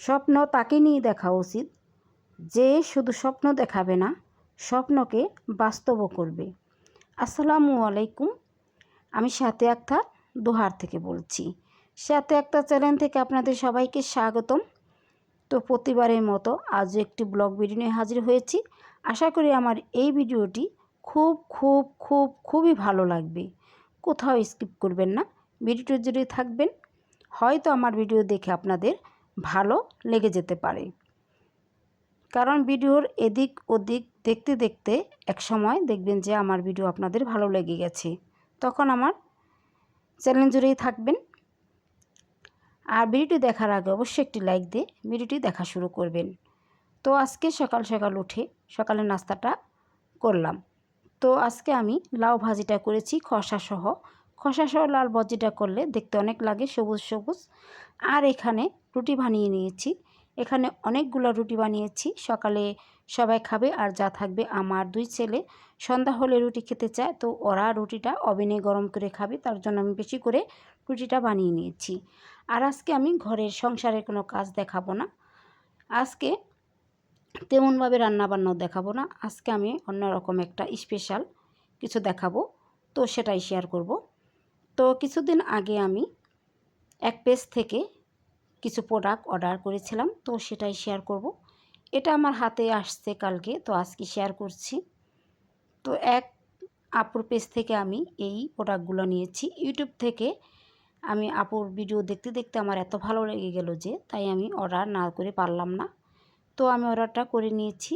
স্বপ্ন তাকে নিয়ে দেখা উচিত। যে শুধু স্বপ্ন দেখাবে না, স্বপ্নকে বাস্তবও করবে। আসসালামু আলাইকুম। আমি সাথে আক্তার দোহার থেকে বলছি। সাথে আক্তার চ্যানেল থেকে আপনাদের সবাইকে স্বাগতম। তো প্রতিবারের মতো আজও একটি ব্লগ ভিডিও নিয়ে হাজির হয়েছি। আশা করি আমার এই ভিডিওটি খুব খুব খুব, খুবই ভালো লাগবে। কোথাও স্কিপ করবেন না। ভিডিওটি জুড়ে থাকবেন। হয়তো আমার ভিডিও দেখে আপনাদের ভালো লেগে যেতে পারে। কারণ ভিডিওর এদিক ওদিক দেখতে দেখতে এক সময় দেখবেন যে আমার ভিডিও আপনাদের ভালো লেগে গেছে। তখন আমার চ্যানেল জুড়েই থাকবেন। আর ভিডিওটি দেখার আগে অবশ্যই একটি লাইক দিয়ে ভিডিওটি দেখা শুরু করবেন। তো আজকে সকাল সকাল উঠে সকালের নাস্তাটা করলাম। তো আজকে আমি লাউ ভাজিটা করেছি, খসা সহ খসা লাল ভাজিটা করলে দেখতে অনেক লাগে সবুজ সবুজ। আর এখানে রুটি বানিয়ে নিয়েছি। এখানে অনেকগুলো রুটি বানিয়েছি। সকালে সবাই খাবে আর যা থাকবে আমার দুই ছেলে। সন্ধ্যা হলে রুটি খেতে চায়, তো ওরা রুটিটা ওভেনে গরম করে খাবে, তার জন্য আমি বেশি করে রুটিটা বানিয়ে নিয়েছি। আর আজকে আমি ঘরের সংসারের কোনো কাজ দেখাবো না। আজকে তেমনভাবে রান্নাবান্নাও দেখাবো না। আজকে আমি অন্যরকম একটা স্পেশাল কিছু দেখাবো, তো সেটাই শেয়ার করব। তো কিছুদিন আগে আমি এক পেজ থেকে কিছু প্রোডাক্ট অর্ডার করেছিলাম, তো সেটাই শেয়ার করব। এটা আমার হাতে আসছে কালকে, তো আজকে শেয়ার করছি। তো এক আপুর পেজ থেকে আমি এই প্রোডাক্টগুলো নিয়েছি। ইউটিউব থেকে আমি আপুর ভিডিও দেখতে দেখতে আমার এত ভালো লেগে গেল যে, তাই আমি অর্ডার না করে পারলাম না। তো আমি অর্ডারটা করে নিয়েছি।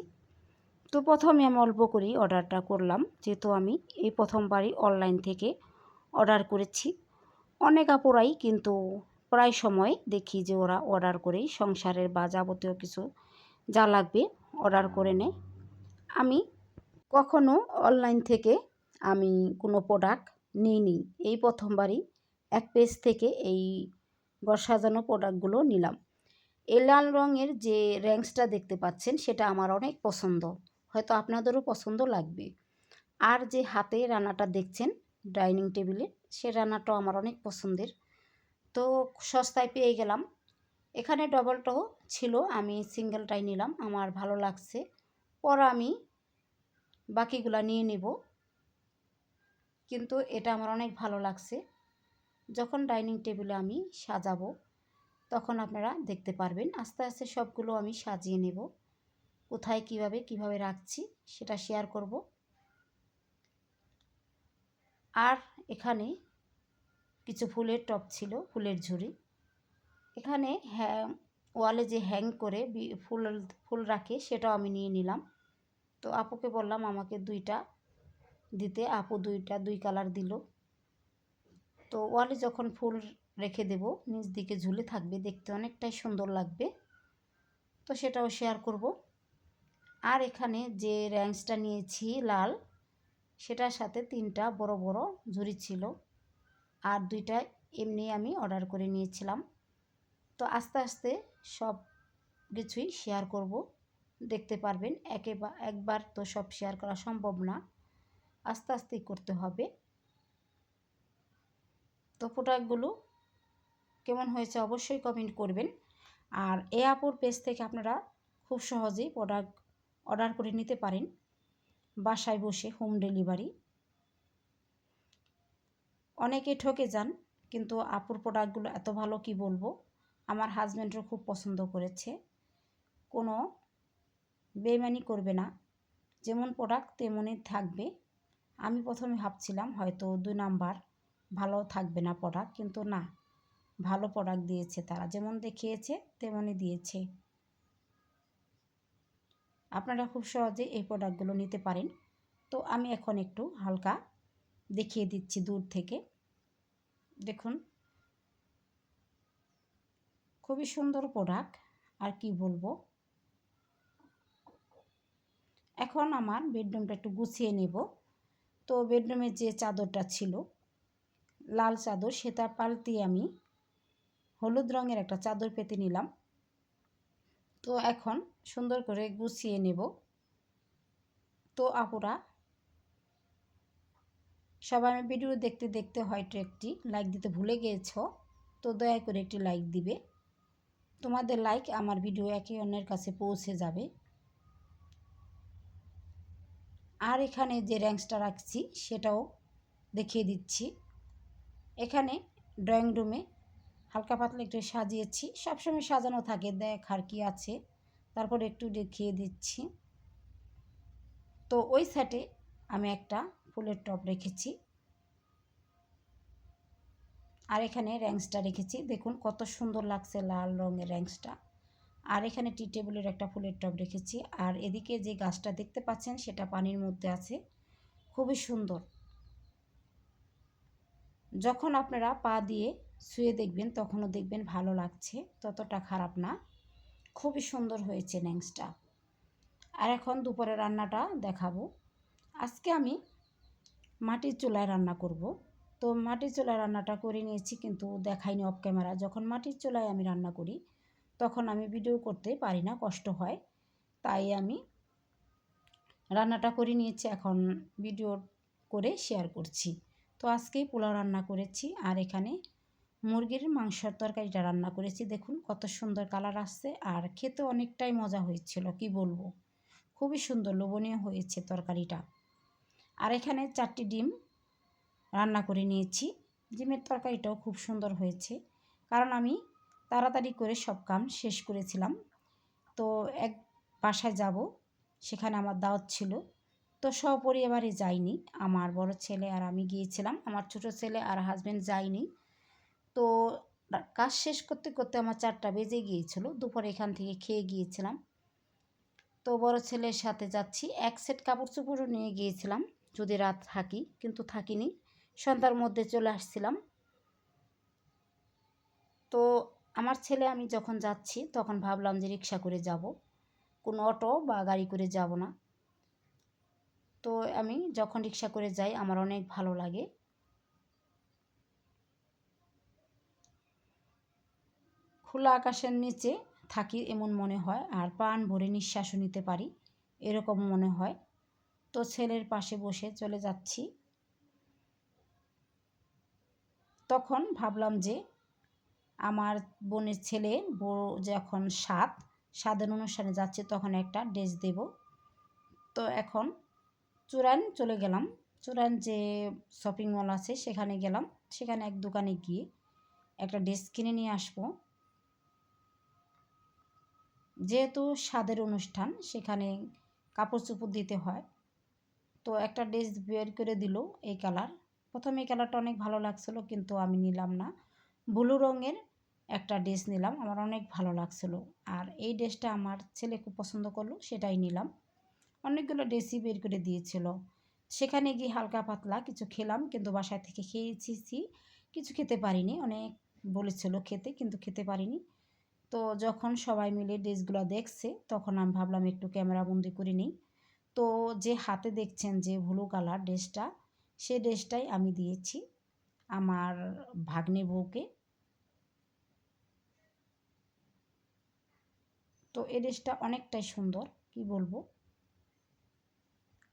তো প্রথমে আমি অল্প করেই অর্ডারটা করলাম, যেহেতু আমি এই প্রথমবারই অনলাইন থেকে অর্ডার করেছি। অনেক আপুরাই কিন্তু প্রায় সময় দেখি যে ওরা অর্ডার করেই সংসারের বা যাবতীয় কিছু যা লাগবে অর্ডার করে নেয়। আমি কখনো অনলাইন থেকে আমি কোনো প্রোডাক্ট নিইনি। এই প্রথমবারই এক পেজ থেকে এই ঘর সাজানো প্রোডাক্টগুলো নিলাম। এই লাল রঙের যে র্যাঙ্কসটা দেখতে পাচ্ছেন সেটা আমার অনেক পছন্দ। হয়তো আপনাদেরও পছন্দ লাগবে। আর যে হাতে রান্নাটা দেখছেন ডাইনিং টেবিলে। সে রান্নাটাও আমার অনেক পছন্দের। তো সস্তায় পেয়ে গেলাম। এখানে ডবলটাও ছিল, আমি সিঙ্গেলটাই নিলাম, আমার ভালো লাগছে। পর আমি বাকিগুলা নিয়ে নেব। কিন্তু এটা আমার অনেক ভালো লাগছে। যখন ডাইনিং টেবিলে আমি সাজাবো, তখন আপনারা দেখতে পারবেন। আস্তে আস্তে সবগুলো আমি সাজিয়ে নেব। কোথায়, কীভাবে কীভাবে রাখছি, সেটা শেয়ার করব। আর এখানে কিছু ফুলের টপ ছিল, ফুলের ঝুড়ি। এখানে হ্যাঁ ওয়ালে যে হ্যাং করে ফুল ফুল রাখে সেটাও আমি নিয়ে নিলাম। তো আপুকে বললাম আমাকে দুইটা দিতে, আপু দুইটা, দুই কালার দিল। তো ওয়ালে যখন ফুল রেখে দেব, নিচ দিকে ঝুলে থাকবে, দেখতে অনেকটাই সুন্দর লাগবে। তো সেটাও শেয়ার করব। আর এখানে যে র্যাঙ্কসটা নিয়েছি লাল সেটার সাথে তিনটা বড় বড় ঝুড়ি ছিল আর দুইটা এমনি আমি অর্ডার করে নিয়েছিলাম। তো আস্তে আস্তে সব কিছুই শেয়ার করব। দেখতে পারবেন, একে একবার তো সব শেয়ার করা সম্ভব না। আস্তে আস্তেই করতে হবে। তো প্রোডাক্টগুলো কেমন হয়েছে অবশ্যই কমেন্ট করবেন। আর এ আপুর পেজ থেকে আপনারা খুব সহজেই প্রোডাক্ট অর্ডার করে নিতে পারেন। বাসায় বসে হোম ডেলিভারি অনেকে ঠকে যান, কিন্তু আপুর প্রোডাক্টগুলো এত ভালো কি বলব? আমার হাজব্যান্ডও খুব পছন্দ করেছে। কোনো বেমানি করবে না। যেমন প্রোডাক্ট তেমনই থাকবে। আমি প্রথমে ভাবছিলাম হয়তো দুই নাম্বার ভালো থাকবে না প্রোডাক্ট কিন্তু না, ভালো প্রোডাক্ট দিয়েছে তারা। যেমন দেখিয়েছে, তেমনই দিয়েছে। আপনারা খুব সহজে এই প্রোডাক্টগুলো নিতে পারেন। তো আমি এখন একটু হালকা দেখিয়ে দিচ্ছি দূর থেকে। দেখুন। খুবই সুন্দর প্রোডাক্ট আর কি বলব? এখন আমার বেডরুমটা একটু গুছিয়ে নেব। তো বেডরুমের যে চাদরটা ছিল, লাল চাদর, সেটা পাল্টিয়ে আমি হলুদ রঙের একটা চাদর পেতে নিলাম। তো এখন সুন্দর করে গুছিয়ে নেব। তো আপুরা, সবাই আমি ভিডিও দেখতে দেখতে হয়তো একটি লাইক দিতে ভুলে গিয়েছ, তো দয়া করে একটি লাইক দিবে। তোমাদের লাইক আমার ভিডিও একে অন্যের কাছে পৌঁছে যাবে। আর এখানে যে র্যাঙ্কসটা রাখছি, সেটাও দেখিয়ে দিচ্ছি। এখানে ড্রয়িং রুমে হালকা পাতলা একটু সাজিয়েছি। সবসময় সাজানো থাকে, দেখ আর কি আছে। তারপর একটু দেখিয়ে দিচ্ছি। তো ওই সাইডে আমি একটা ফুলের টপ রেখেছি। আর এখানে র্যাঙ্কসটা রেখেছি। দেখুন কত সুন্দর লাগছে লাল রঙের র্যাঙ্কসটা। আর এখানে টি টেবিলের একটা ফুলের টব রেখেছি। আর এদিকে যে গাছটা দেখতে পাচ্ছেন সেটা পানির মধ্যে আছে। খুবই সুন্দর। যখন আপনারা পা দিয়ে শুয়ে দেখবেন, তখনও দেখবেন ভালো লাগছে, ততটা খারাপ না। খুবই সুন্দর হয়েছে ন্যাংসটা আর এখন দুপুরে রান্নাটা দেখাবো। আজকে আমি মাটির চুলায় রান্না করব। তো মাটির চুলায় রান্নাটা করে নিয়েছি, কিন্তু দেখাইনি অফ ক্যামেরা যখন মাটির চুলায় আমি রান্না করি, তখন আমি ভিডিও করতে পারি না, কষ্ট হয়। তাই আমি রান্নাটা করে নিয়েছি, এখন ভিডিও করে শেয়ার করছি। তো আজকেই পোলাও রান্না করেছি, আর এখানে মুরগির মাংসের তরকারিটা রান্না করেছি। দেখুন কত সুন্দর কালার আসছে আর খেতে অনেকটাই মজা হয়েছিল, কি বলব? খুবই সুন্দর, লোভনীয় হয়েছে তরকারিটা। আর এখানে চারটি ডিম রান্না করে নিয়েছি। ডিমের তরকারিটাও খুব সুন্দর হয়েছে। কারণ আমি তাড়াতাড়ি করে সব কাম শেষ করেছিলাম। তো এক বাসায় যাব, সেখানে আমার দাওয়াত ছিল। তো সপরিবারে যাইনি। আমার বড় ছেলে আর আমি গিয়েছিলাম। আমার ছোট ছেলে আর হাজব্যান্ড যায়নি। তো কাজ শেষ করতে করতে আমার চারটা বেজে গিয়েছিল। দুপুরে এখান থেকে খেয়ে গিয়েছিলাম। তো বড় ছেলের সাথে যাচ্ছি। এক সেট কাপড় চোপড়ও নিয়ে গিয়েছিলাম, যদি রাত থাকি, কিন্তু থাকিনি। সন্ধ্যার মধ্যে চলে আসছিলাম। তো আমার ছেলে, আমি যখন যাচ্ছি, তখন ভাবলাম যে রিক্সা করে যাব। কোনো অটো বা গাড়ি করে যাব না। তো আমি যখন রিক্সা করে যাই, আমার অনেক ভালো লাগে। খোলা আকাশের নিচে থাকি এমন মনে হয়, আর প্রাণ ভরে নিঃশ্বাসও নিতে পারি, এরকম মনে হয়। তো ছেলের পাশে বসে চলে যাচ্ছি। তখন ভাবলাম যে আমার বোনের ছেলে বড় যখন সাত স্বাদের অনুষ্ঠানে যাচ্ছে তখন একটা ড্রেস দেব। তো এখন চূড়ান চলে গেলাম। চূড়ান যে শপিং মল আছে সেখানে গেলাম। সেখানে এক দোকানে গিয়ে একটা ড্রেস কিনে নিয়ে আসব। যেহেতু স্বাদের অনুষ্ঠান, সেখানে কাপড় চোপড় দিতে হয়। তো একটা ড্রেস বের করে দিল এই কালার প্রথমে এই কালারটা অনেক ভালো লাগছিল, কিন্তু আমি নিলাম না। ব্লু রঙের একটা ড্রেস নিলাম, আমার অনেক ভালো লাগছিল। আর এই ড্রেসটা আমার ছেলে খুব পছন্দ করল, সেটাই নিলাম। অনেকগুলো ড্রেসই বের করে দিয়েছিল। সেখানে গিয়ে হালকা পাতলা কিছু খেলাম, কিন্তু বাসায় থেকে খেয়েছি, কিছু খেতে পারিনি। অনেক বলেছিল খেতে, কিন্তু খেতে পারিনি। তো যখন সবাই মিলে ড্রেসগুলো দেখছে, তখন আমি ভাবলাম একটু ক্যামেরা বন্দি করে নিই। তো যে হাতে দেখছেন যে ব্লু কালার ড্রেসটা, সে ড্রেসটাই আমি দিয়েছি আমার ভাগ্নে বউকে। তো এই ড্রেসটা অনেকটাই সুন্দর, কি বলব?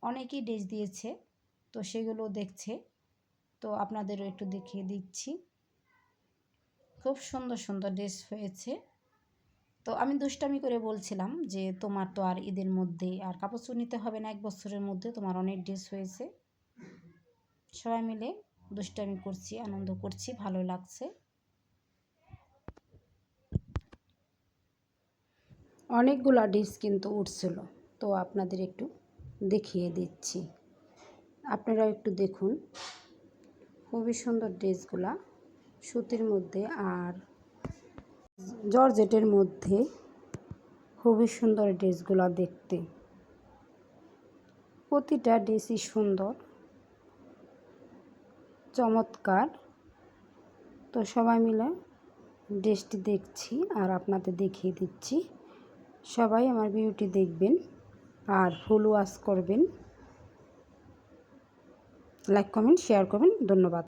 অনেকেই ড্রেস দিয়েছে, তো সেগুলো দেখছে। তো আপনাদেরও একটু দেখিয়ে দিচ্ছি। খুব সুন্দর সুন্দর ড্রেস হয়েছে। তো আমি দুষ্টামি করে বলছিলাম যে, তোমার তো আর ঈদের মধ্যে আর কাপড় চুপ নিতে হবে না, এক বছরের মধ্যে তোমার অনেক ড্রেস হয়েছে। সবাই মিলে দুষ্টামি করছি, আনন্দ করছি, ভালো লাগছে। অনেকগুলো ডিশ কিন্তু উঠছিল, তো আপনাদের একটু দেখিয়ে দিচ্ছি। আপনারাও একটু দেখুন। খুবই সুন্দর ড্রেসগুলা সুতির মধ্যে আর জর্জেটের মধ্যে খুবই সুন্দর ড্রেসগুলো দেখতে। প্রতিটা ড্রেসই সুন্দর। চমৎকার। তো সবাই মিলে ড্রেসটি দেখছি আর আপনাদের দেখিয়ে দিচ্ছি। সবাই আমার ভিডিওটি দেখবেন আর ফুল ওয়াশ করবেন। লাইক কমেন্ট শেয়ার করবেন। ধন্যবাদ।